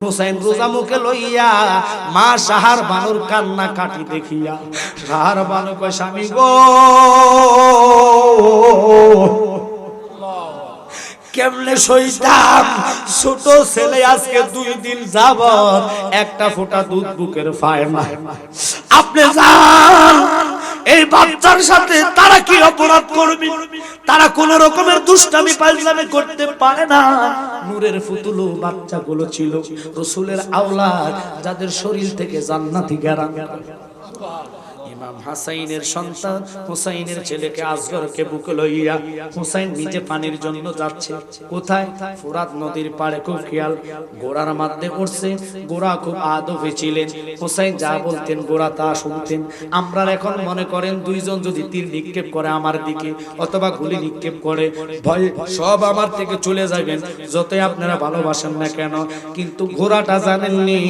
হুসাইন রোজা মুখে লইয়া মা সাহার বানুর কান্না কাটি দেখিয়া, সাহার বানু কয়, স্বামী গো, কেমনে সইতাম? ছোট ছেলে আজকে দুই দিন যাব একটা ফোঁটা দুধ বুকের না আপনি যান এই বাচ্চার সাথে তারা কি অপরাধ করবে? তারা কোন রকমের দুষ্টামি পাল্টামি করতে পারে না। নূরের ফুতুলো বাচ্চাগুলো ছিল। রসুলের আওলাদ যাদের শরীর থেকে জান্নাতি গ্যারাম ইমাম হাসাইনের সন্তান, হুসাইনের ছেলেকে আজগরকে বুকে লইয়া হুসাইন নিজে পানির জন্য যাচ্ছে। কোথায়? ফুরাত নদীর পাড়ে খুব খেয়াল। গোড়ার মধ্যে উঠছে। গোড়া খুব আদবে ছিলেন। হুসাইন যা বলতেন, গোড়া তা শুনতেন। আমরা এখন মনে করেন দুইজন যদি তীর নিক্ষেপ করে আমার দিকে অথবা গুলি নিক্ষেপ করে, ভয় সব আমার থেকে চলে যাবেন, যতই আপনারা ভালোবাসেন না কেন। কিন্তু ঘোড়াটা জানেননি।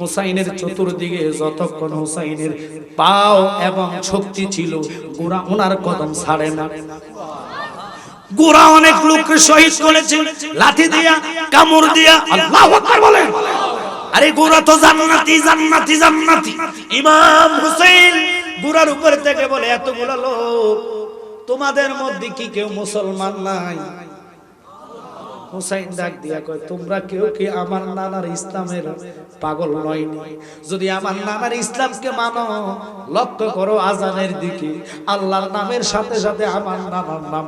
হুসাইনের চতুর্দিকে যতক্ষণ হুসাইনের পাও এবং শক্তি ছিল গোড়া ওনার কদম ছাড়ে না। গোড়া অনেক লোককে শহীদ করেছে, লাঠি দিয়া, কামড় দিয়া, আল্লাহু বলেন। আরে গোড়া তো জান্নাতি জান্নাতি জান্নাতি। ইমাম হুসাইন গোরার উপর থেকে বলে, এতগুলো লোক, তোমাদের মধ্যে কি কেউ মুসলমান নাই? হুসাইন ডাক দিয়া কয়, তোমরা কেউ কি আমার নানার ইসলামের পাগল নয়নি? যদি আমার নানার ইসলামকে মানো, লক্ষ্য করো আজানের দিকে। আল্লাহর নামের সাথে সাথে আমার নানার নাম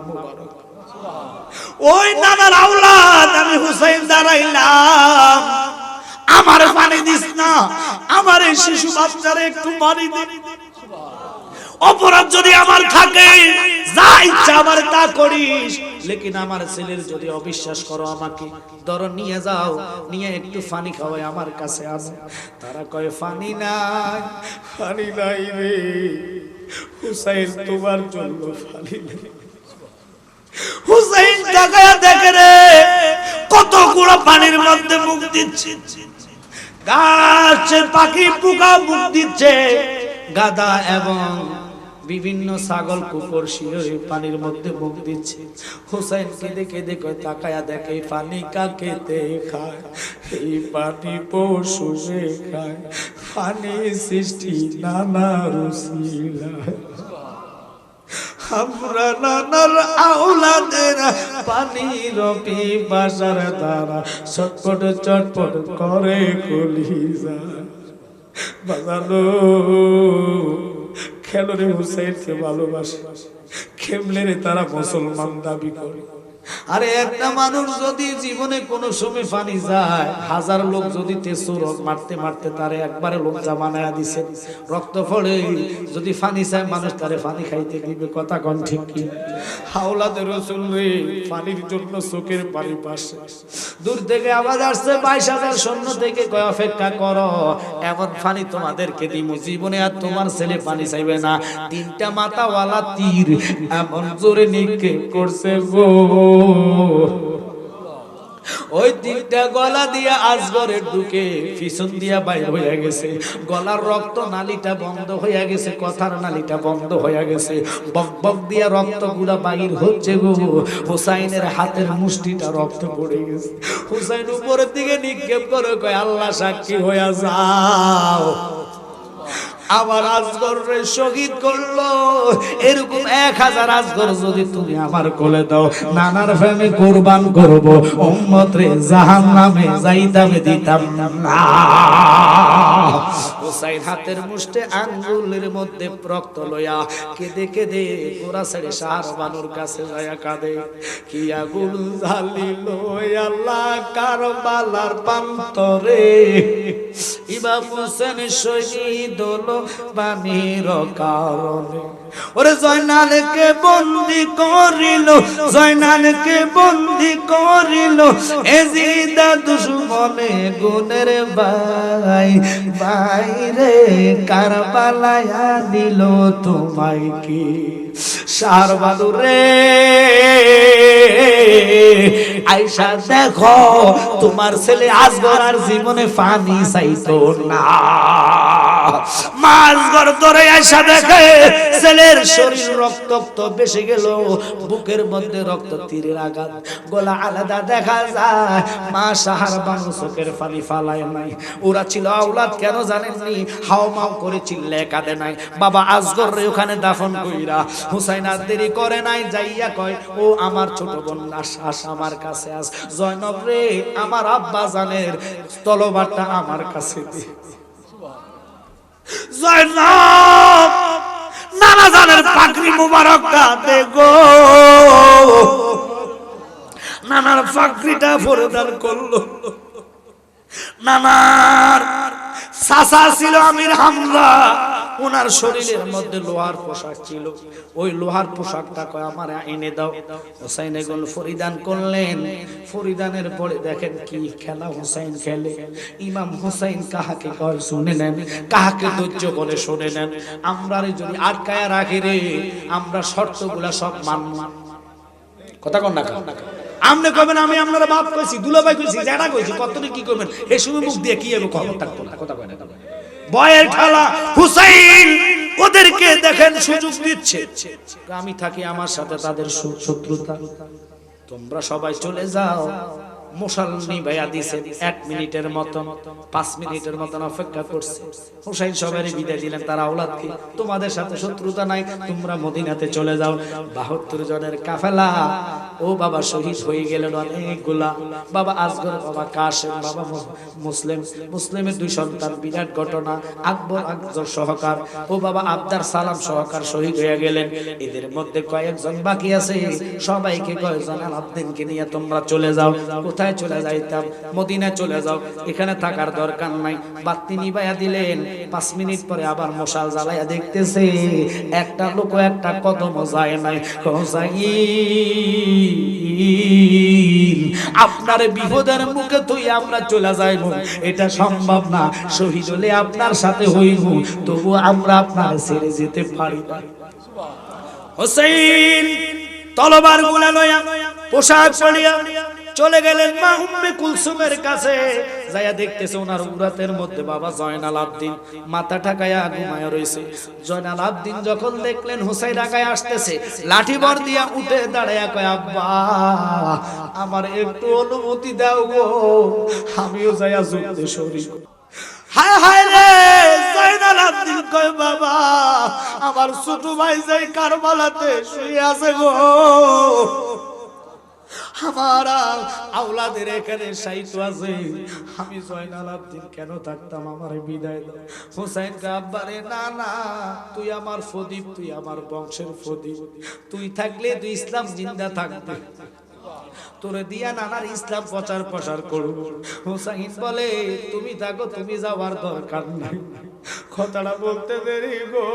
ওই নানার আওলাদ, আমি হুসাইন দাঁড়াইলাম আমার পানি দিস না, আমার এই শিশু বাচ্চারে একটু পানি দে। অপরাধ যদি আমার থাকে, যা ইচ্ছা আমার তা করিস। লেকিন আমার ছেলের যদি অবিশ্বাস করো আমাকে, ধরো নিয়ে যাও, নিয়ে একটু পানি খাওয়াই আমার কাছে আসো তারা কয়, ফানি নাই ফানি নাই রে। হুসাইন তোমার জন্য পানি নেই হুসাইন টাকায় দেখে রে, কত কতগুলো পানির মধ্যে মুখ দিচ্ছে। গাছের পাখি পোকা মুখ দিচ্ছে গাদা এবং বিভিন্ন ছাগল কুকুর শিহরে পানির মধ্যে মুখ দিচ্ছে। হুসাইন কেঁদে কেঁদে কয়, তাকায়া দেখে পানি কাকে খায় এই পানি পশু খায় পানি সৃষ্টি নানা রুসিলায় আমরা নানার আওলাদের পানির পিপাসার দ্বারা। চটপট চটপট করে কলিজা। বাজানো খেলোরে হুসাইনকে ভালোবাসে। খেমলেরে তারা মুসলমান দাবি করে। আরে একটা মানুষ যদি জীবনে কোনো সময় পানি যায়, হাজার লোক যদি তেসুর মারতে মারতে তারে একবারে লোক জামানায় দিছে, রক্ত ফলে যদি পানি চায়, মানুষ তারে পানি খাইতে দিবে, কথা কন ঠিক কি? হাওলাদের রসুল রে, পানির জন্য চোখের পানি পাশে দূর থেকে আওয়াজ আসছে, বাইশ হাজার সৈন্য থেকে কয়, অপেক্ষা করো, এমন পানি তোমাদেরকে দিব জীবনে আর তোমার ছেলে পানি চাইবে না। তিনটা মাথাওয়ালা তীর এমন জোরে নিক্ষেপ করছে গো। ওই তিনটা গলা দিয়া আজগরের ঢুকে পিছন দিয়া বাইর হইয়া গেছে। গলার রক্ত নালিটা বন্ধ হইয়া গেছে, কথার নালিটা বন্ধ হইয়া গেছে। বক বক দিয়া রক্তগুলা বাইর হচ্ছে গো। হুসাইনের হাতের মুষ্টিটা রক্ত পড়ে গেছে। হুসাইন উপরের দিকে নিক্ষেপ করে কয়, আল্লাহ সাক্ষী হইয়া যাও। আমার আজগর রে শহীদ করল। এরকম এক হাজার আজগর যদি তুমি আমার কোলে দাও, নানার ফ্যামে কোরবান করব, উম্মত রে জাহান নামে যাইতাম, দিতাম না। হাতের মুষ্টে আঙ্গুলের মধ্যে রক্ত লয়া কেঁদে কেঁদে ছেড়ে বানুর কাছে যায়া কাঁদে। কি আগুন কারবালার পান্তরে হোসেন শহীদ হলো বাণীর কারণে। ওরে জয়নালকে বন্দি করিল, জয়নালকে বন্দি করিল। এজিদা দুশ্মনে গুনের ভাই বাইরে কারবালায়া দিল তোমায় কি? সার বাদুরে আইসা দেখো, তোমার ছেলে আজগর আর জীবনে পানি চাইতো না। ধরে আইসা দেখে ছেলের শরীর রক্তাক্ত বেশি গেল, বুকের মধ্যে রক্ত তীরের আঘাত, গলা আলাদা দেখা যায়। মা সাহার বানু চোখের পানি ফালায় নাই। ওরা ছিল কেন জানেননি? হাও মাও করে চিল্লে কাঁদে নাই। বাবা আজগর রে ওখানে দাফন কইরা হুসাইন আর দেরি করে নাই, যাইয়া কয়, ও আমার ছোট বোন আশ আমার কাছে আস। জয়নব রে, আমার আব্বা জানের তলবারটা আমার কাছে দে। জয়নব নানা জানের পাগড়ি মুবারক দে গো। নানার পাগড়িটা ফরদার করল। নানার সাসা ছিল আমির হামলা ওনার শরীরের মধ্যে লোহার পোশাক ছিল। ওই লোহার পোশাকটা কয় আমার এনে দাও। হোসাইন এগুল ফরিদান করলেন। ফরিদানের পরে দেখেন কি খেলা হোসাইন খেলে। ইমাম হোসাইন কাহাকে কয় শুনে নেন? কাহাকে ধৈর্য বলে শুনে নেন? আমরা যদি আটকায়া রাখি রে, আমরা শর্তগুলা সব মানব। কথা কন না আমনে কবেন আমি আপনারা বাপ কইছি, দুলাভাই কইছি জেঠা কইছি কতটি কি করবেন এই সময় মুখ দিয়ে কি থাকতো না? কথা কয় না বয়ের ঠালা হুসাইন ওদেরকে দেখেন সুযোগ দিচ্ছে। আমি থাকি আমার সাথে তাদের শত্রুতা। তোমরা সবাই চলে যাও। মশাল দিছে এক মিনিটের মতন পাঁচ মিনিটের মতন অপেক্ষা করছে। হুসাইন সবারই বিদায় দিলেন তারা আওলাদকে তোমাদের সাথে শত্রুতা নাই তোমরা মদিনাতে চলে যাও। বাহাত্তর জনের কাফেলা ও বাবা শহীদ হয়ে গেলেন অনেকগুলা। বাবা আজগর বাবা কাশেম বাবা মুসলিম। মুসলিমের দুই সন্তান বিরাট ঘটনা। আকবর আকবর সহকার ও বাবা আবদার সালাম সহকার শহীদ হয়ে গেলেন। এদের মধ্যে কয়েকজন বাকি আছে। সবাইকে কয়েকজন আলাদ্দিনকে নিয়ে তোমরা চলে যাও। কোথায় চলে যাইতাম? মদিনায় চলে যাও। এখানে থাকার দরকার নাই। বাতি নিবাইয়া দিলেন। পাঁচ মিনিট পরে আবার মশাল জ্বালাইয়া দেখতেছে, একটা লোক একটা কদম যায় নাই। আপনার বিপদের মুখে তুই আমরা চলে যাইব। এটা সম্ভব না। শহীদ হলে আপনার সাথে হইব, তবু আমরা আপনার ছেড়ে যেতে পারি হোসেন তলবারগুলা লইয়া পোশাক পরিয়া চলে গেলেন মা উম্মে কুলসুমের কাছে। যাইয়া দেখতেছে ওনার উরাতের মধ্যে বাবা জয়নাল আবদিন মাথা ঠাকায়া ঘুমায়া রইছে। জয়নাল আবদিন যখন দেখলেন হুসাইন আগায় আসতেছে লাঠি বর দিয়া উঠে দাঁড়ায়া কয়, আব্বা, আমার একটু অনুমতি দাও গো, আমিও যাইয়া যুদ্ধে শরীর হায় হায় রে, জয়নাল আব্দিন কয়, বাবা, আমার ছোট ভাই যাই কারবালাতে শুয়ে আছে গো আমার আওলাদের এখানে কেন থাকতাম? আমার বিদায় না না, তুই আমার ফদীপ তুই আমার বংশের ফদীপ তুই থাকলে তুই ইসলাম জিন্দা থাকবে। তোরে দিয়া নানার ইসলাম প্রচার প্রসার করব হুসাইন বলে, তুমি থাকো, তুমি যাওয়ার দরকার নাই। কথাটা বলতে দেরি গো।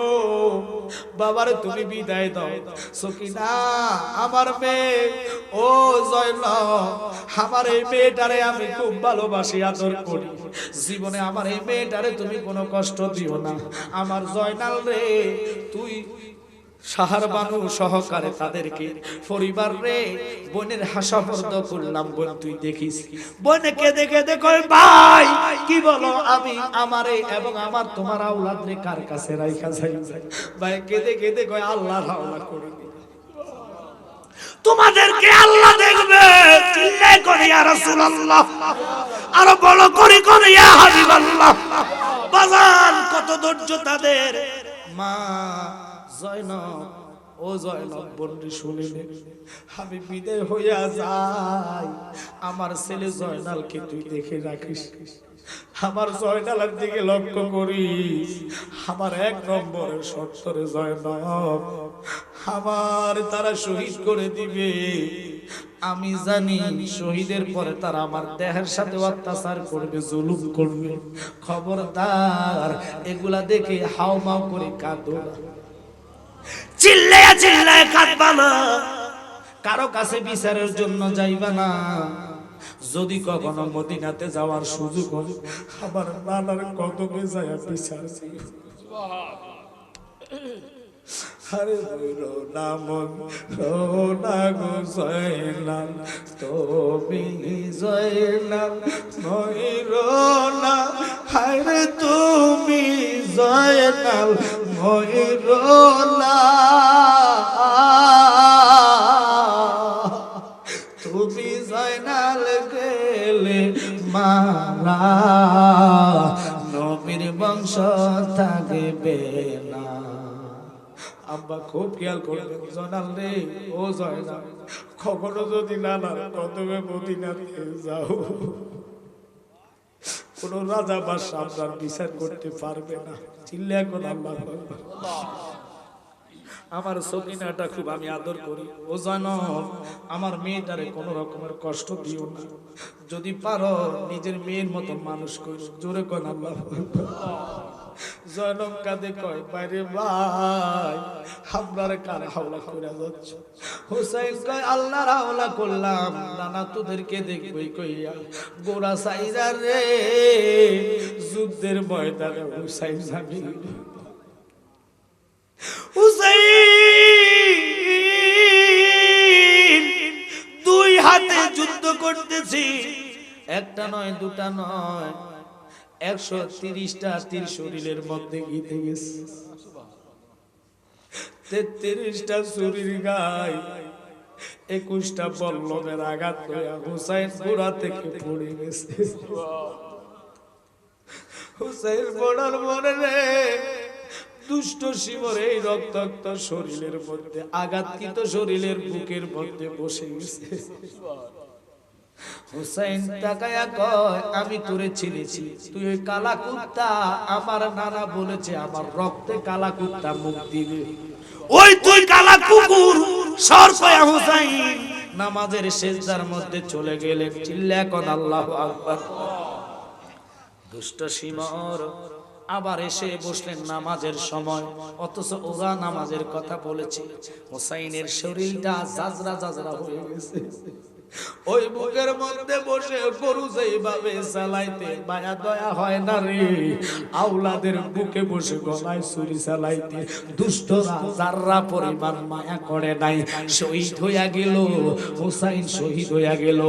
বাবারে তুমি বিদায় দাও। সকিনা, আমার মেয়ে, ও জয়ল আমার এই মেয়েটারে আমি খুব ভালোবাসি, আদর করি। জীবনে আমার এই মেয়েটারে তুমি কোনো কষ্ট দিও না। আমার জয়নাল রে, তুই সাহার বানু সহকারে তাদেরকে, পরিবার রে, বোনের করলাম বোন তুই দেখিস। বোনে কেঁদে কেঁদে কয়, ভাই, কি বলো আমি আমারে এবং আমার তোমার রে কার কাছে রাইখা যাই ভাই কেঁদে কেঁদে আল্লাহর করে তোমাদেরকে আল্লাহ দেখবে চিল্লাই করে ইয়া রাসূলুল্লাহ। আরও বড় করে করে ইয়া হাবিবাল্লাহ। বাজান, কত ধৈর্য তাদের। মা জয়নব, ও জয়নব বন্ডি শুনিলে আমি বিদায় হইয়া যাই, আমার ছেলে জয়নালকে তুই দেখে রাখিস। আমার জয়নালের দিকে লক্ষ্য করিস। আমার এক নম্বরের সত্তরে জয়নব, আমার তারা শহীদ করে দিবে। আমি জানি শহীদের পরে তারা আমার দেহের সাথে অত্যাচার করবে, জুলুম করবে। খবরদার, এগুলা দেখে হাও মাও করে কাঁদো না। চিল্লায়া চিল্লায় কাঁদবা না। কারও কাছে বিচারের জন্য যাইবা না। যদি কখনো মদিনাতে যাওয়ার সুযোগ হয়, আমার নানার কদমে যায় বিচার। আরে রো নাম রো না গো জয়নাল তুমি জয়নাল নই রো না হারে তুমি জয়নাল ময়ূরলা তুমি জয়নাল গেলে মারা। নবীর বংশ থাকবে না। আব্বা খুব খেয়াল করবেন, জয়নাল রে, ও জয়নাল কখনো যদি না না প্রথমে মদিনাতে যাও। কোন রাজা বা আপনার বিচার করতে পারবে না চিল্লা কোন আল্লাহ। আমার সকিনাটা খুব আমি আদর করি। ও জানো, আমার মেয়েটারে কোন রকমের কষ্ট দিও না। যদি পারো, নিজের মেয়ের মতো মানুষ করো। জোরে কোন আল্লাহ। জয়নব কাঁদে, কয়, বাইরে ভাই আপনার কার হাওলা করে যাচ্ছ? হুসাইন কয়, আল্লাহর হাওলা করলাম। নানা তোদেরকে দেখবই কইয়া। গোরা সাইরা রে, যুদ্ধের ময়দানে হুসাইন যাবি হুসাইন, দুই হাতে যুদ্ধ করতেছি। একটা নয়, দুটা নয়, একশো তিরিশটা তীর শরীরের মধ্যে গিতে গেছে। তেত্রিশটা শরীর গায়, একুশটা পল্লবের আঘাত হইয়া হুসাইন গোড়া থেকে পড়ে গেছে। হুসাইন পড়ার মনে রে দুষ্ট শিবর এই রক্তাক্ত শরীরের মধ্যে, আঘাতকৃত শরীরের বুকের মধ্যে বসে গেছে। হুসাইন তাকায়া কয়, আমি তোরে চিনেছি, তুই ওই কালা কুত্তা, আমার নানা বলেছে, আমার রক্তে কালা কুত্তা মুখ দিবে। ওই তুই কালা কুকুর হুসাইন, নামাজের শেষদার মধ্যে চলে গেলেন চিল্লা এখন আল্লাহ আকবার। দুষ্ট সিমর আবার এসে বসলেন নামাজের সময়। অথচ ওরা নামাজের কথা বলেছে। হোসাইনের শরীরটা জাজরা জাজরা হয়ে গেছে। ওই বুকের মধ্যে বসে গরু যেইভাবে চালাইতে মায়া দয়া হয় না রে? আউলাদের বুকে বসে গলায় ছুরি চালাইতে দুষ্টরা যাররা পরিমাণ মায়া করে নাই। শহীদ হইয়া গেল, হুসাইন শহীদ হইয়া গেল।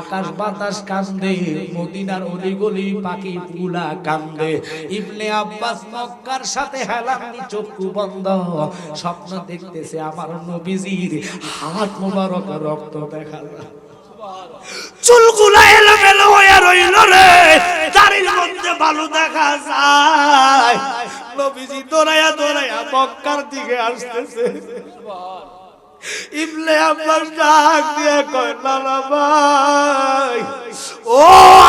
আকাশ বাতাস কান্দে, মদিনার অলিগলি পাখি পুলা কান্দে। ইবনে আব্বাস মক্কার সাথে হেলানি চক্ষু বন্ধ। স্বপ্ন দেখতেছে আমার নবীজির হাত মোবারক রক্ত দেখা চুলগুলা এলোমেলো হয়ে রইল রে। দাড়ির মধ্যে ভালো দেখা যায়। নবীজি দিকে আসতেছে। আব্বাস ডাক দিয়ে কয় ভাই, ও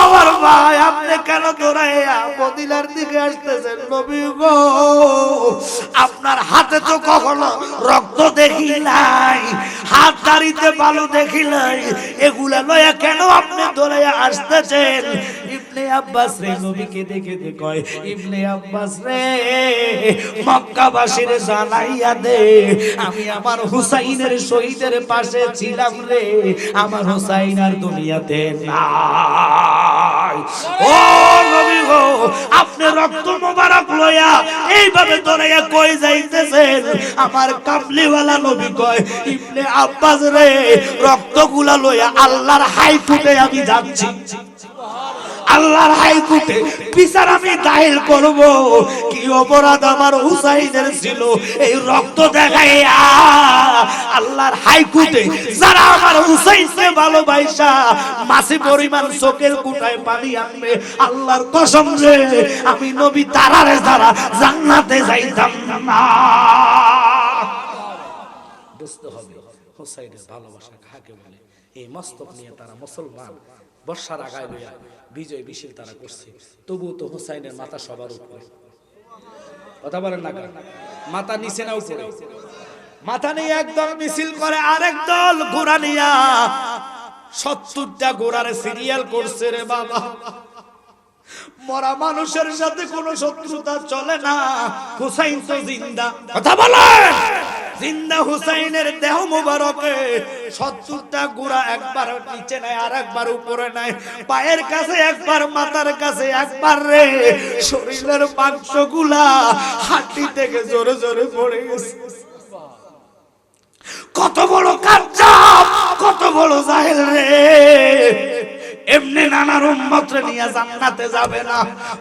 আমার ভাই, আপনি কেন দৌড়াইয়া মদিনার দিকে আসতেছেন? নবী গো, আপনার হাতে তো কখনো রক্ত দেখি নাই, হাত দাড়িতে ভালো দেখি নাই এগুলা লয়া কেন আপনি দৌড়াইয়া আসতেছেন? ইবনে আব্বাস রে নবীকে দেখে দে কয়, ইবনে আব্বাস রে, মক্কাবাসীর জানাইয়া দে, আমি আমার হুসাইনের শহীদের পাশে ছিলাম রে, আমার হুসাইন আর দুনিয়াতে নাই। ও নবী গো, আপনি রক্ত মোবারক লয়া এইভাবে দৌড়াইয়া কই যাইতেছেন? আমার কামলিওয়ালা নবী কয়, ইবনে আব্বাস রে, রক্তগুলা লয়া আল্লাহর হাই ফুটে আমি যাচ্ছি। আল্লাহর হাইকোর্টে বিচার আমি দায়ের করব। কি অপরাধ আমার হুসাইনের ছিল? এই রক্ত দেখাইয়া আল্লাহর হাইকোর্টে যারা আমার হুসাইনকে ভালোবাসা, মাসি পরিমাণ চোখের কুটায় পানি আনবে, আল্লাহর কসম রে আমি নবী তারারে যারা জান্নাতে যাইতাম না। বুঝতে হবে, হুসাইনের ভালোবাসা কাকে বলে? এই মস্তক নিয়ে তারা মুসলমান। বর্ষার আগায় লইয়া বিজয় মিছিল তারা করছে। তবুও তো হুসাইনের মাথা সবার উপরে। কথা বলেন না মাথা নিচে না উপরে? মাথা নিয়ে একদল মিছিল করে আরেক দল ঘোড়া নিয়া। সত্তরটা ঘোড়ার সিরিয়াল করছে রে বাবা। মরা মানুষের সাথে কোনো শত্রুতা চলে না। হুসাইন তো জিন্দা। কথা বলেন! জিন্দা হুসাইনের দেহ মুবারকে সত্তরটা গুড়া একবার নিচে নেয় আর একবার উপরে নাই পায়ের কাছে একবার, মাথার কাছে একবার রে। শরীরের মাংসগুলা হাঁটি থেকে জোরে জোরে পড়ে গেছে। কত বড় কাঞ্চাপ কত বড় জাহেল রে। এমনি নানার উম্মতরে নিয়ে জান্নাতে যাবে না।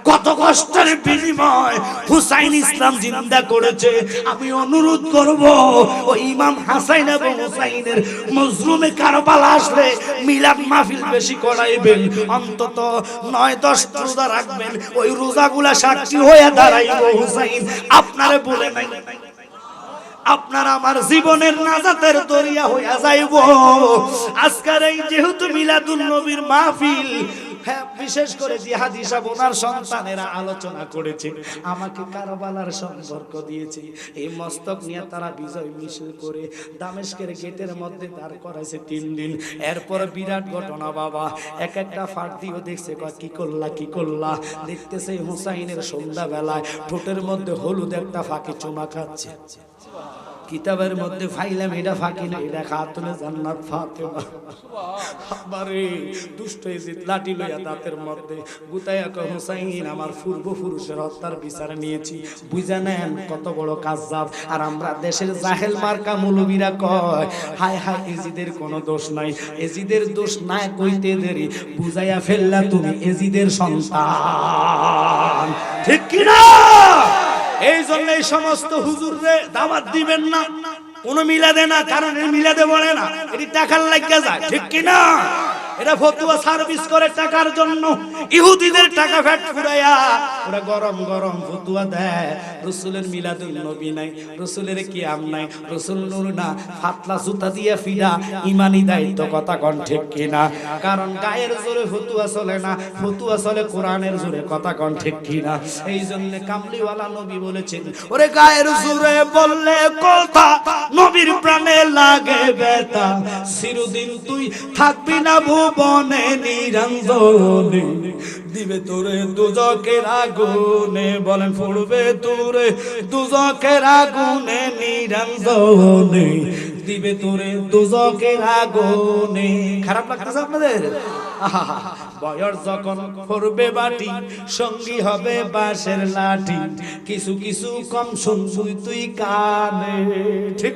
কত কষ্টের বিনিময় হুসাইন ইসলাম জিন্দা করেছে। আমি অনুরোধ করব ওই ইমাম হাসাইন এবং হুসাইনের মজরুমে কারবালা আসলে মিলাদ মাহফিল বেশি করাইবেন। অন্তত নয়, দশ রোজা রাখবেন। ওই রোজাগুলা সাক্ষী হয়ে দাঁড়াইব হুসাইন। আপনারে বলে নাই। আপনার আমার জীবনের নাজাতের দরিয়া হইয়া যাইব। এই যেহেতু মিলাদুন নবীর মাহফিল হ্যাঁ বিশেষ করে আলোচনা করেছে, আমাকে কারবালার বিজয় করে গেটের মধ্যে দাঁড় করাইছে তিন দিন। এরপর বিরাট ঘটনা, বাবা, এক একটা ফাট দেখছে কয় কি করলা কি করলা? দেখতেছে হুসাইনের সন্ধ্যাবেলায় ঠোঁটের মধ্যে হলুদ একটা ফাঁকি চুমা খাচ্ছে। কিতাবের মধ্যে ফাইলাম এটা ফাঁকি না এটা খাতুনে জান্নাত ফাতেমা। আমারে দুষ্ট এজিত লাঠি লইয়া দাঁতের মধ্যে গুতায়া কয়, হুসাইন, আমার পূর্বপুরুষের হত্যার বিচার নিয়েছি। বুঝা নেন কত বড় কাজাব আর আমরা দেশের জাহেল মার্কা মৌলবীরা কয়, হায় হায়, এজিদের কোনো দোষ নাই। এজিদের দোষ নাই কইতে দেরি। বুঝাইয়া ফেললা তুমি এজিদের সন্তান। ঠিক কি না এই জন্য এই সমস্ত হুজুররে দাওয়াত দিবেন না। কোনো মিলাদে না, কারণ মিলাদে বলে না। এটি টাকার লাগিয়া যায়। ঠিক কি এটা ফতুয়া সার্ভিস করে টাকার জন্য। ইহুদিদের টাকা ফ্যাট ফুরাইয়া ওরা গরম গরম ফতুয়া দেয়। রসুলের মিলাদুল নবী নাই, রসুলের কিয়াম নাই, রসুল নূর না, ফাতলা জুতা দিয়া ফিরা, ইমানি দায়িত্ব কথা কন ঠিক কিনা? কারণ গায়ের জোরে ফতুয়া চলে না, ফতুয়া চলে কোরআনের জোরে কথা কন ঠিক কিনা? এই জন্য কামলিওয়ালা নবী বলেছেন, ওরে গায়ের জোরে বললে কথা নবীর প্রাণে লাগে বেতা চিরদিন তুই থাকবি না ভুবনে নিরঞ্জনে দিবে তোরে দুজকের আগুনে বলেন ফুড়বে তোরে দুজকের আগুনে নিরঞ্জনে। দিবে তোরে দুজকের আগুনে। খারাপ লাগতেছে আপনাদের? বয়স যখন করবে বাটি, সঙ্গী হবে লাঠি। কিছু কিছু কম শুনবি তুই কানে। ঠিক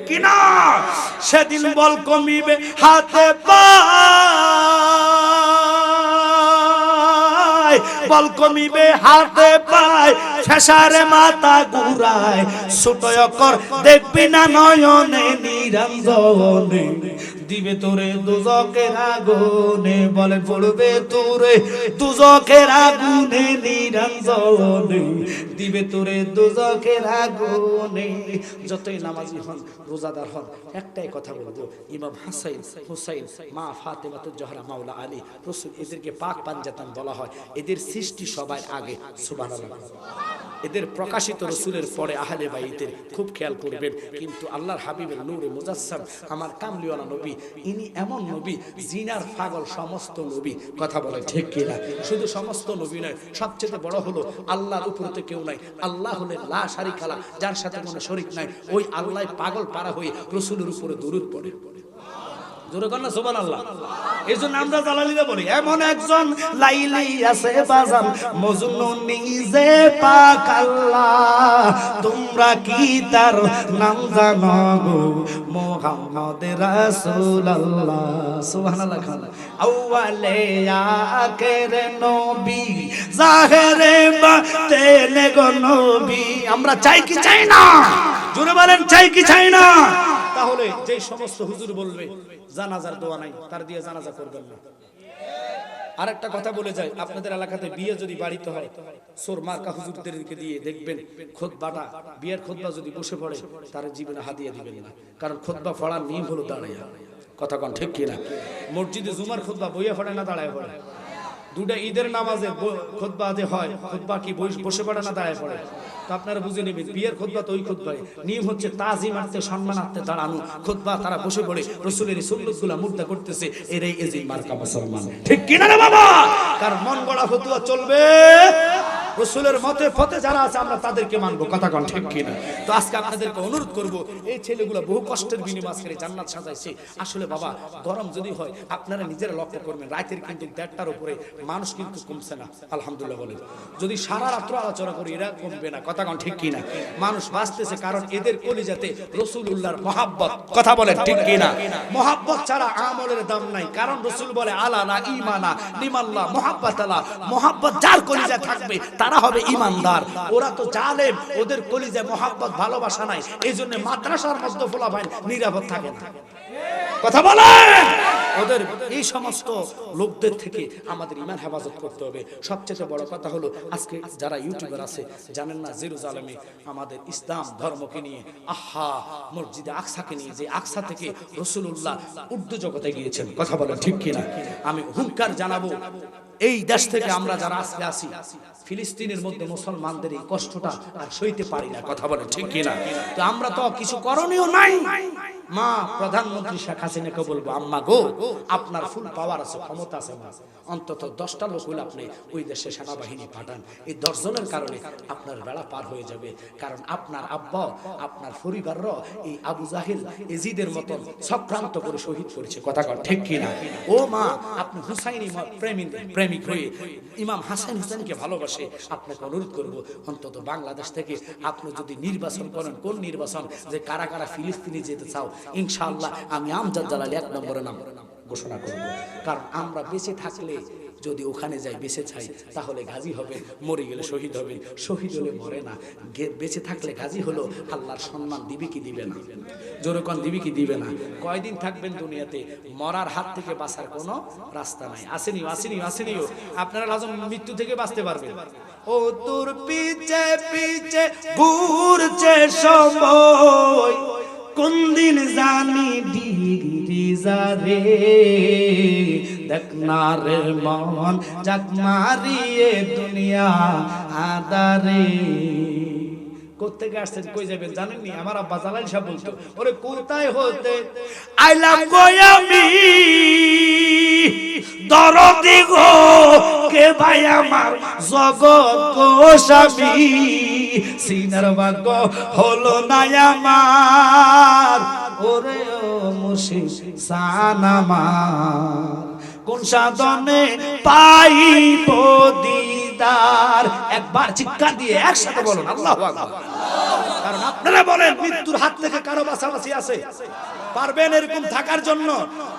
সেদিন বল কমিবে হাতে পায়। বল কমিবে হাতে পায়। ফেসারে মাতা ঘুরায়, ছোট কর দেখবি না নয়নে, নিরঞ্জনে। দিবে তোরে দুজকের আগুনে, বলে পড়বে তোরে দুজকের আগুনে, নিরঞ্জনে। দিবে তোরে দুজকের আগুনে, যতই নামাজি হন, রোজাদার হন, একটাই কথা বলব, ইমাম হাসাইন, হুসাইন, মা ফাতেমা তো জহরা, মাওলা আলী, রসুল এদেরকে পাক পাঞ্জাতান বলা হয়, এদের সৃষ্টি সবার আগে, সুবহানাল্লাহ। এদের প্রকাশিত রসুলের পরে আহলে বাইতের খুব খেয়াল করবেন। কিন্তু আল্লাহর হাবিবের নূরে মুজাসসাম, আমার কামলিওয়ালা নবী, ইনি এমন নবী, জিনার পাগল সমস্ত নবী। কথা বলে ঠিক কিনা? শুধু সমস্ত নবী নয়, সবচেয়ে বড় হলো আল্লাহর উপরে তো কেউ নাই। আল্লাহ হলেন লা শারিকালা, যার সাথে কোনো শরিক নাই। ওই আল্লাহ পাগল পারা হয়ে রসুলের উপরে দূরত পড়ে। তোমরা কি তার নাম জানো? গো মোহাম্মদ রাসূলুল্লাহ। সুবহানাল্লাহ আউয়ালে আখের নবী নবী। আমরা চাই কি চাই না? জোরে বলেন, চাই কি চাই না? তাহলে যে সমস্ত হুজুর বলবে জানাজার দোয়া নাই, তার দিয়ে জানাজা করবেন না। আর একটা কথা বলে যায় আপনাদের এলাকাতে বিয়ে যদি বাড়িতে হয় সোর মার্কা হুজুরদেরকে দিয়ে দেখবেন খোদবাটা, বিয়ের খোদবা যদি বসে পড়ে, তার জীবনে হাতিয়ে দিবেন না। কারণ খোদবা ফড়ার নিয়ম হলো দাঁড়াইয়া। কথা কন, ঠিক কিনা? মসজিদে জুমার খোদবা বইয়ে ফড়ে না দাঁড়ায় পড়ে? দুটা ঈদের নামাজে খোদবাতে হয় খোদবা কি বসে পড়ে না দাঁড়ায় পড়ে? তো আপনারা বুঝে নেবেন, বিয়ের খোদবা তো ওই খোদবাই নিয়ম হচ্ছে তাজিম আনতে সম্মান আনতে দাঁড়ানো। খোদবা তারা বসে পড়ে, রসুলের সুন্নতগুলা মুর্দা করতেছে, এরাই এজিদ মার্কা মুসলমান। ঠিক কিনা না বাবা? কার মন গড়া ফতুয়া চলবে? রসুলের মতে ফতে যারা আছে, আমরা তাদেরকে মানবো। কথা কন ঠিক কিনা? তো আজকে আপনাদেরকে অনুরোধ করব, এই ছেলেগুলো বহু কষ্টের বিনিময় করে জান্নাত সাজাইছে। আসলে বাবা, গরম যদি হয়, আপনারা নিজেরা লক্ষ্য করবেন, রাতের কিন্তু দেড়টার উপরে মানুষ কিন্তু কমছে না। আলহামদুলিল্লাহ বলেন যদি সারা রাত্র আলোচনা করি, এরা কমবে না। কথা কন ঠিক কিনা? মানুষ বাঁচতেছে কারণ এদের কলিজাতে রসুলুল্লাহর মহাব্বত। কথা বলেন ঠিক কিনা? মহাব্বত ছাড়া আমলের দাম নাই। কারণ রসুল বলে আলানা ইমানা নিমাল্লাহ মহাব্বত আলা। মহাব্বত যার কলিজা থাকবে, তারা হবে ইমানদার। ওরা তো জালেম, ওদের কলিজায় মহাব্বত, ভালোবাসা নাই। এই জন্য মাদ্রাসার মধ্যে ভাই নিরাপদ থাকে না। কথা বলেন! ওদের এই সমস্ত লোকদের থেকে আমাদের ইমান হেফাজত করতে হবে। সবচেয়ে বড় কথা হলো, আজকে যারা ইউটিউবার আছে, জানেন না জেরুজালেমে আমাদের ইসলাম ধর্মকে নিয়ে, আহা, মসজিদে আকসাকে নিয়ে যে আকসা থেকে রসুল্লাহ উর্দু জগতে গিয়েছেন। কথা বলেন ঠিক কিনা? আমি হুঙ্কার জানাব। এই দেশ থেকে আমরা যারা আজকে আসি ফিলিস্তিনের মধ্যে মুসলমানদের এই কষ্টটা আর সইতে পারি না। কথা বলেন, ঠিক কিনা? তো আমরা তো কিছু করণীয় নাই। মা প্রধানমন্ত্রী শেখ হাসিনাকে বলব, আম্মা গো, আপনার ফুল পাওয়ার আছে, ক্ষমতা আছে মা। অন্তত দশটা লোক হলে আপনি ওই দেশে সেনাবাহিনী পাঠান। এই দশজনের কারণে আপনার বেড়া পার হয়ে যাবে। কারণ আপনার আব্বা, আপনার পরিবাররা এই আবু জাহিল এজিদের মতন সক্রান্ত করে শহীদ করেছে। কথা কর ঠিক কিনা? ও মা, আপনি হুসাইনি প্রেমিক প্রেমিক হয়ে ইমাম হাসান হুসেনকে ভালোবাসে, আপনাকে অনুরোধ করব, অন্তত বাংলাদেশ থেকে আপনি যদি নির্বাচন করেন, কোন নির্বাচন? যে কারা কারা ফিলিস্তিনি যেতে চাও, ইনশাআল্লাহ, আমি আমজাদ জালালি এক নম্বরে নাম ঘোষণা করব। কারণ আমরা বেঁচে থাকলে যদি ওখানে যাই, বেঁচে চাই, তাহলে গাজী হবে, মরে গেলে শহীদ হবে। শহীদ হলে মরে না। বেঁচে থাকলে গাজী হলো আল্লাহর সম্মান, দিবি কি দিবে না? জোরকন দিবি কি দিবে না? কয়দিন থাকবেন দুনিয়াতে? মরার হাত থেকে বাঁচার কোনো রাস্তা নাই। আসেনি আসেনি আসেনিও আপনারা লাজম মৃত্যু থেকে বাঁচতে পারবেন। ও তোর পিছে পিছে, ঘুরছে সময় কোন দিন জানি ডিগ্রি যারে দেখনার মন যাক মারিয়ে দুনিয়া আদারে। কোথেকে আসছেন, কই যাবেন জানেননি? আমার আব্বা জালাল সাহেব বলতো, ওরে কোথায় হতে? আইলাম কই আমি। দরদি গো, কে ভাই আমার জগৎ গো স্বামী? সিনার ভাগ্য হলো না আমার। ওরে ও মুশি সানামার কোন সাধনে পাইব দিদার? একবার চিৎকার দিয়ে একসাথে বলুন, আল্লাহ আপনারা বলেন, মৃত্যুর হাত থেকে কারও বাঁচাবাঁচি আছে? পারবেন এরকম থাকার জন্য?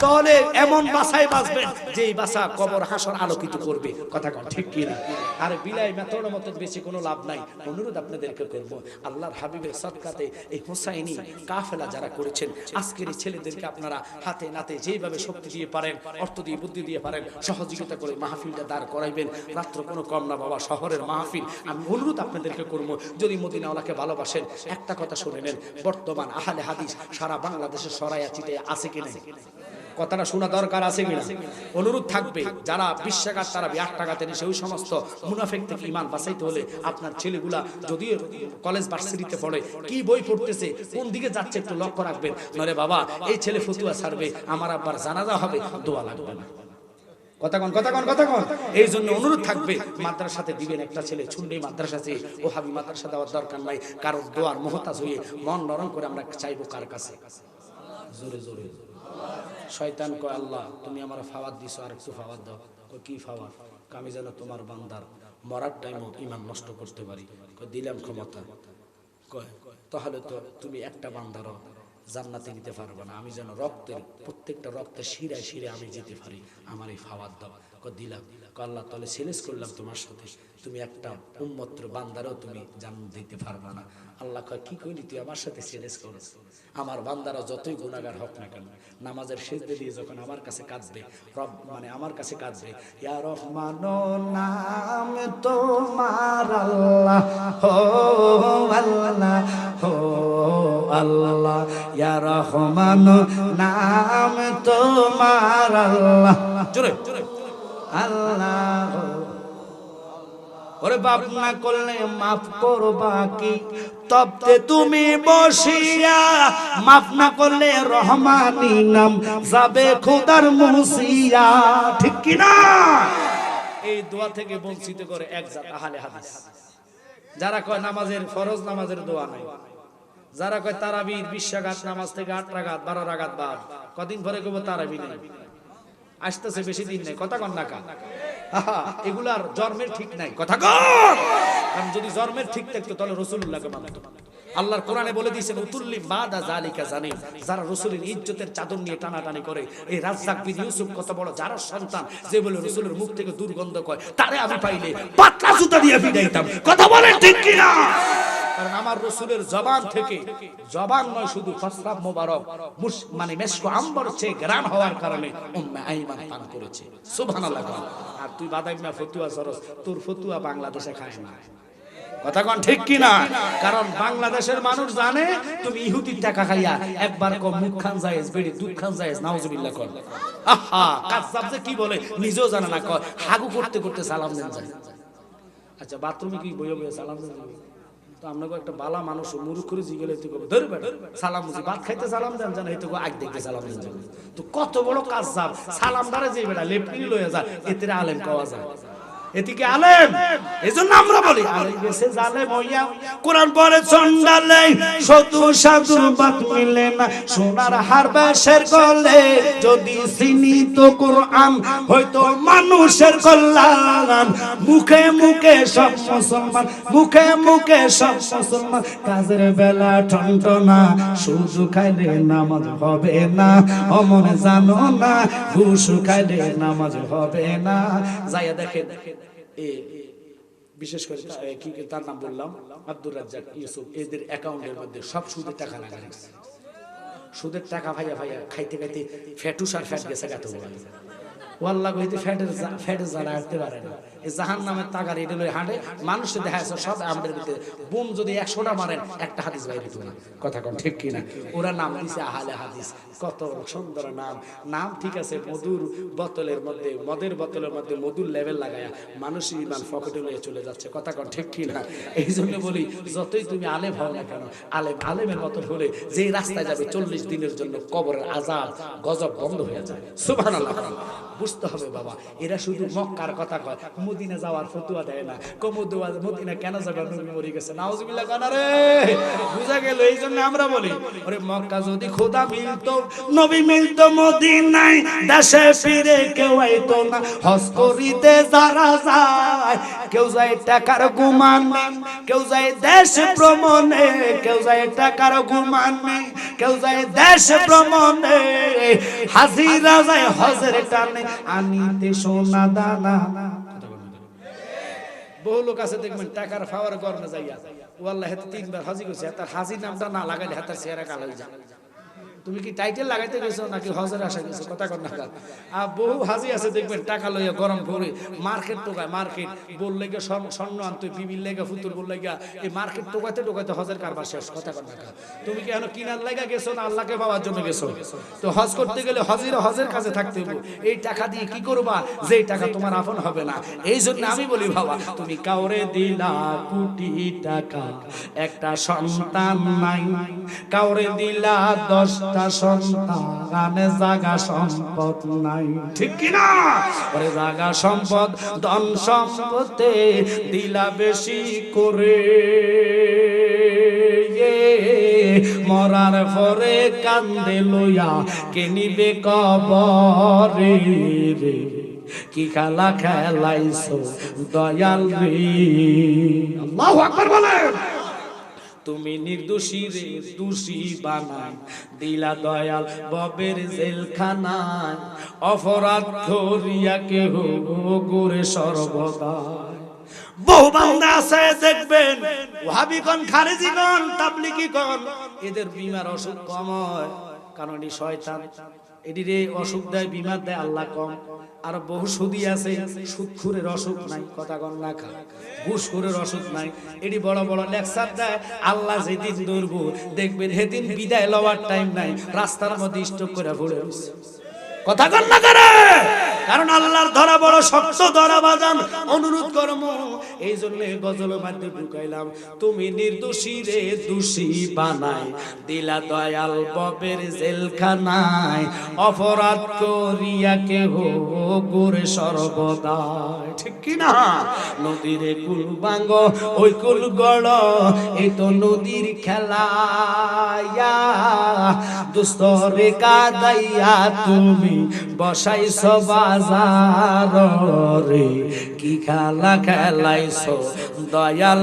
তাহলে এমন বাসায় বাঁচবেন যে বাসা কবর হাসর আলোকিত করবে। কথা কন, ঠিক কি না আর বিলাই মেথডের মতো বেশি কোনো লাভ নাই। অনুরোধ আপনাদেরকে করব, আল্লাহর হাবিবের সৎকাতে এই হোসাইনি কাফেলা যারা করেছেন, আজকের এই ছেলেদেরকে আপনারা হাতে নাতে যেইভাবে শক্তি দিয়ে পারেন, অর্থ দিয়ে বুদ্ধি দিয়ে পারেন, সহযোগিতা করে মাহফিলটা দাঁড় করাইবেন। রাত্র কোনো কম না বাবা, শহরের মাহফিল। আমি অনুরোধ আপনাদেরকে করব, যদি মদিনাওয়ালাকে ভালোবাসেন একটা কথা শুনে নেন বর্তমান আহলে হাদিস সারা বাংলাদেশের সরাইয়া চিটে আছে কিনা কথাটা শোনা দরকার আছে কিনা অনুরোধ থাকবে যারা বিশ্বাঘাত তারা বিয়ার টাকাতে নেই সেই সমস্ত মুনাফেক থেকে ইমান বাঁচাইতে হলে আপনার ছেলেগুলা যদিও কলেজ ভার্সিটিতে পড়ে কি বই পড়তেছে কোন দিকে যাচ্ছে একটু লক্ষ্য রাখবেন। নরে বাবা এই ছেলে ফতুয়া ছাড়বে আমার আব্বার জানাজা হবে দোয়া লাগবে না। কথা কন কথা কন কথা কন। এই জন্য অনুরোধ থাকবে, মাদ্রাসাতে দিবেন একটা ছেলে ছুন্ডে মাদ্রাসাতে ও হাবি মাদ্রাসা দেওয়ার দরকার নাই কারণ দোয়ার মহতাজ হয়ে মন নরম করে আমরা চাইব কার কাছে? জোরে জোরে। শয়তান কয়, আল্লাহ, তুমি আমার ফাওয়াত দিছো, আর একটু ফাওয়াত দাও। কি ফাওয়াত আমি যেন তোমার বান্দার মরার টাইমও ইমান নষ্ট করতে পারি। দিলাম ক্ষমতা। কয়, তাহলে তো তুমি একটা বান্দারও জান্নাতে নিতে পারব না। আমি যেন রক্তের, প্রত্যেকটা রক্তের শিরায় শিরে আমি যেতে পারি। আমার এই ফাওয়ার দাও কয় দিলাম। আল্লাহ তাহলে সিলেস করলাম তোমার সাথে। তুমি একটা উম্মত্র বান্দারও তুমি জান্নাত দিতে পারবে না। আল্লাহ কয়, কি কইলি তুই আমার সাথে সিলেস করেছ আমার বান্দারা যতই গুণাগার হোক না কেন, নামাজের শেষ দিয়ে যখন আমার কাছে কাঁদবে, রব মানে আমার কাছে কাঁদবে, ইয়া রহমান নাম তোমার আল্লাহ হো আল্লাহ হো আল্লাহ। ইয়া রহমান নাম তোমার আল্লাহ। জোরে। যারা কয় নামাজের ফরজ, নামাজের দোয়া নাই। যারা কয় তারাবির বিশ্বাঘাত নামাজ থেকে আট রাগাত বারো রাগাত বাদ। কদিন পরে কব তারাবি নেই। আসতেছে বেশি দিন নাই। কথা কন নাকা এগুলার জন্মের ঠিক নাই। কথা কন! কারণ যদি জন্মের ঠিক থাকতো তাহলে রসুল্লাহকে মানত। আল্লাহর কোরআনে বলে দিয়েছেন, উতুল্লি বাদা জালিকা জানি যারা রসুলের ইজ্জতের চাদর নিয়ে টানাটানি করে, এই রাজ্জাক বিন ইউসুফ কত বড়, যারা সন্তান, যে বলে রসুলের মুখ থেকে দুর্গন্ধ কয়, তারে আমি পাইলে পাতলা জুতা দিয়ে ফিরাইতাম কথা বলে ঠিক কিনা? কারণ আমার রসুলের জবান থেকে, জবান নয় শুধু ফসরাব মোবারক মানে মেসকো আম্বর চেয়ে গ্রাম হওয়ার কারণে উম্মে আইমান পান করেছে। সুবহানাল্লাহ আর তুই বাদাম না ফতুয়া সরস, তোর ফতুয়া বাংলাদেশে খায় না। কথা ঠিক কি না কারণ বাংলাদেশের মানুষ জানে, তুমি ইহুদির টাকা খাইয়া একবার কম মুখ খান যায়স বেড়ে দুধ খান যায়স নাউজুবিল্লাহ কর। আহা কাজ যে কি বলে, নিজেও জানে না, কয়, হাগু করতে করতে সালাম দেন যায়। আচ্ছা বাথরুমে কি বইয়ে বইয়ে সালাম দেন? তো আপনাকে একটা বালা মানুষ মুরুখ করে জিগেলে তুই কবে? ধরে বেটা সালাম মুজি ভাত খাইতে সালাম দেন জানা এই তো আগ দেখতে সালাম দেন তো কত বড় কাজ যাব সালাম দ্বারা যে বেটা লেপনি লয়ে যায় এতে আলেম কওয়া যায়। এদিকে আলেম, এজন্য আমরা বলি, আলেম গেছে জালেম হইয়া কোরআন পড়ে চন্ডালে শতু সাধুর বাত মিলে না, সোনার হার বেশের গলে, যদি চিনি তো কোরআন হয়তো মানুষের কল্যাণ। মুখে মুখে সব মুসলমান, মুখে মুখে সব মুসলমান, কাজের বেলা টন্টনা শুধু খাইলে নামাজ হবে না, অমনে জানো না, ঘুষ খাইলে নামাজ হবে না। যাইয়া দেখেন। এ, বিশেষ করে কি তার নাম বললাম? আব্দুর রাজ্জাক ইউসুফ। এদের অ্যাকাউন্টের মধ্যে সব সুদের টাকা লাগা গেছে সুদের টাকা ভাইয়া ভাইয়া, খাইতে খাইতে ফ্যাটুস আর ফ্যাট গেছে গাতে ওয়াল্লাহ হইতে ফ্যাটের ফ্যাটের জানা আসতে পারে না। জাহান নামের তাগার এটা লই হাঁটে মানুষে দেখা যাচ্ছে সব আমাদের ভিতরে। বুম যদি একশোটা মারেন একটা হাদিস বাইরে তো না। কথা কন ঠিক কিনা? ওরা নাম দিছে আহালে হাদিস। কত সুন্দর নাম। নাম ঠিক আছে, মধুর বোতলের মধ্যে, মদের বোতলের মধ্যে মধুর লেভেল লাগায়া মানুষের ইমান পকেটে লয়ে চলে যাচ্ছে। কথা কন ঠিক কিনা? এই জন্য বলি, যতই তুমি আলেম হও না কেন, আলেম, আলেমের মতন হলে যেই রাস্তায় যাবে চল্লিশ দিনের জন্য কবরের আজাদ গজব বন্ধ হয়ে যায়। সুবহানাল্লাহ। বুঝতে হবে বাবা, এরা শুধু মক্কার কথা কয়। মদিনা যাওয়ার ফতুয়া দেয় না। কমুদুয়া মদিনা কেন যাবে? নবী মরে গেছে নাউজুবিল্লাহ, কানা রে। বুঝা গেল, এই জন্য আমরা বলি, ওরে মক্কা যদি খোদা মিলতো, নবী মিলতো মদিনায়, দেশে ফিরে কেউ আইতো না। হজ করিতে যারা যায়, কেউ যায় টাকার গুমান, কেউ যায় দেশ ভ্রমণে, কেউ যায় টাকার গুমান, কেউ যায় দেশ ভ্রমণে। হাজিরা যায় হজের টানে, আনিতে সোনা দানা। বহু লোক আছে দেখবেন টাকার ফাওয়ার গরমে যাইয়া। ওয়াল্লাহ হেতে তিনবার হাজি করছে তার হাজি নামটা না লাগাইলে হাতের চেহারা কালো যায়। তুমি কি টাইটেল লাগাইতে গেছো নাকি হজের আশা গেছো? কথা কর না আর বহু হাজি আছে, দেখবেন টাকা লইয়া গরম করে মার্কেট টোকায় মার্কেট বল লেগে স্বর্ণ আনতো, বিবির লেগে ফুতুর বল লেগে এই মার্কেট টোকাইতে টোকাইতে হজের কারবার শেষ, কথা কর না তুমি কি এখন কিনার লেগে গেছো না আল্লাহকে পাওয়ার জন্য গেছো? তো হজ করতে গেলে হজির হজের কাছে থাকতে হবে এই টাকা দিয়ে কি করবা? যেই টাকা তোমার আপন হবে না। এই জন্য আমি বলি, বাবা, তুমি কাউরে দিলা কোটি টাকা, একটা সন্তান নাই। কাউরে দিলা দশটা সন্তান জাগা সম্পদ নাই। ঠিক কি না ওরে জাগা সম্পদ ধন সম্পদে দিলা বেশি করে। মরার পরে কান্দে লইয়া কে নিবে কবরে রে? কি খেলা খেলাইছো দয়াল রে। আল্লাহু আকবার বলেন। তুমি নির্দোষী দোষী বানাই। দিলা দয়াল ববের জেলখানায়, অপরাধ ধরিয়া কেহ করে সর্বদা বহু বান্দা আছে, দেখবেন। ওহাবিগণ, খারেজিগণ, তাবলিগিগণ, এদের বিমার অসুখ কম হয়। কারণ এটি শয়তান। এটিরে অসুখ দেয়, বিমার দেয়, আল্লাহ কম। আর বহু সুদি আছে, সুদখুরের অসুখ নাই, কথা কন না খা ঘুষখুরের অসুখ নাই। এটি বড় বড় লেকচার দেয়, আল্লাহ যেদিন ধরবো দেখবেন সেদিন বিদায় লওয়ার টাইম নাই, রাস্তার মধ্যে স্টক করে ভরে কথা কন না করে কারণ আল্লাহর ধরা বড় শক্ত ধরা বাজান। অনুরোধ করম এই জন্য গজল মধ্যে ঢুকাইলাম। তুমি নির্দোষী রে, দোষী বানাই। দিলা দয়াল ববের জেলখানায়। অপরাধ করিয়া কেহ গোরে সর্বদাই ঠিক কি না? নদীরে কুল বাঙ্গ ওই কুল গড়। এই তো নদীর খেলা দুস্তরে কাদাইয়া তুমি বসাইছ বাজার কি খেলা খেলাইছো দয়াল